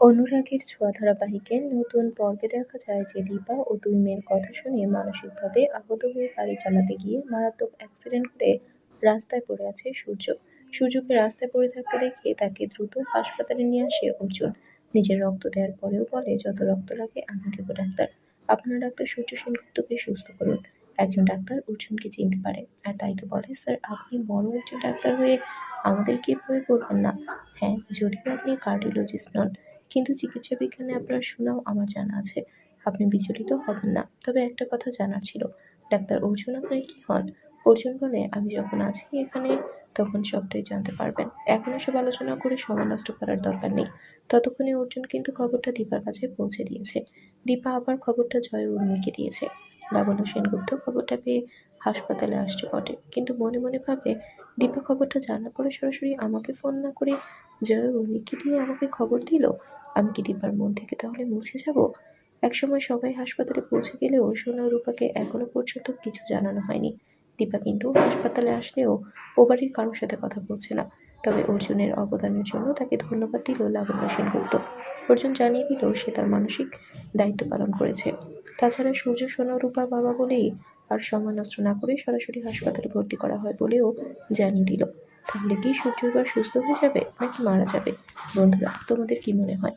অনুরাগের ছোঁয়া ধারাবাহিকের নতুন পর্বে দেখা যায় যে দীপা ও দুই মেয়ের কথা শুনে মানসিকভাবে আহত হয়ে গাড়ি চালাতে গিয়ে মারাত্মক অ্যাক্সিডেন্ট করে রাস্তায় পড়ে আছে সূর্য। সূর্যকে রাস্তায় পড়ে থাকতে দেখে তাকে দ্রুত হাসপাতালে নিয়ে আসে অর্জুন। নিজের রক্ত দেওয়ার পরেও বলে, যত রক্ত লাগে, আমি দেবো ডাক্তার। আপনার ডাক্তার সূর্য সেনগুপ্তকে সুস্থ করুন। একজন ডাক্তার অর্জুনকে চিনতে পারে। আর তাই তো বলে, স্যার, আপনি বড় একজন ডাক্তার হয়ে আমাদের কীভাবে বলবেন না? হ্যাঁ যদিও আপনি কার্ডিওলজিস্ট নন কিন্তু চিকিৎসা বিজ্ঞানে আপনার সুনাম আমার জানা আছে। আপনি বিচলিত হবেন না। তবে একটা কথা জানার ছিল। ডাক্তার অর্জুন আপনার কি হন? অর্জুন বলে, আমি যখন আছি এখানে, তখন সবটাই জানতে পারবেন। এখন এসব আলোচনা করে সময় নষ্ট করার দরকার নেই। ততক্ষণে অর্জুন কিন্তু খবরটা দীপার কাছে পৌঁছে দিয়েছে। দীপা আবার খবরটা জয় উর্মিকে দিয়েছে। লাবণ্য সেনগুপ্ত খবরটা পেয়ে হাসপাতালে আসছে বটে। কিন্তু মনে মনে ভাবে, দীপা খবরটা জানার পরে সরাসরি আমাকে ফোন না করে জয় উর্মিকে দিয়ে আমাকে খবর দিল? আমি কি দীপার মন থেকে তাহলে মুছে যাব? একসময় সবাই হাসপাতালে পৌঁছে গেলেও সোনা রূপাকে এখনও পর্যন্ত কিছু জানানো হয়নি। দীপা কিন্তু হাসপাতালে আসলেও ও বাড়ির কারোর সাথে কথা বলছে না। তবে অর্জুনের অবদানের জন্য তাকে ধন্যবাদ দিল লাবণ্য সেনগুপ্ত। অর্জুন জানিয়ে দিল সে তার মানসিক দায়িত্ব পালন করেছে। তাছাড়া সূর্য, সোনা রূপার বাবা বলেই আর সময় নষ্ট না করে সরাসরি হাসপাতালে ভর্তি করা হয় বলেও জানিয়ে দিল। তাহলে কি সূর্য এবার সুস্থ হয়ে যাবে নাকি মারা যাবে? বন্ধুরা, তোমাদের কি মনে হয়?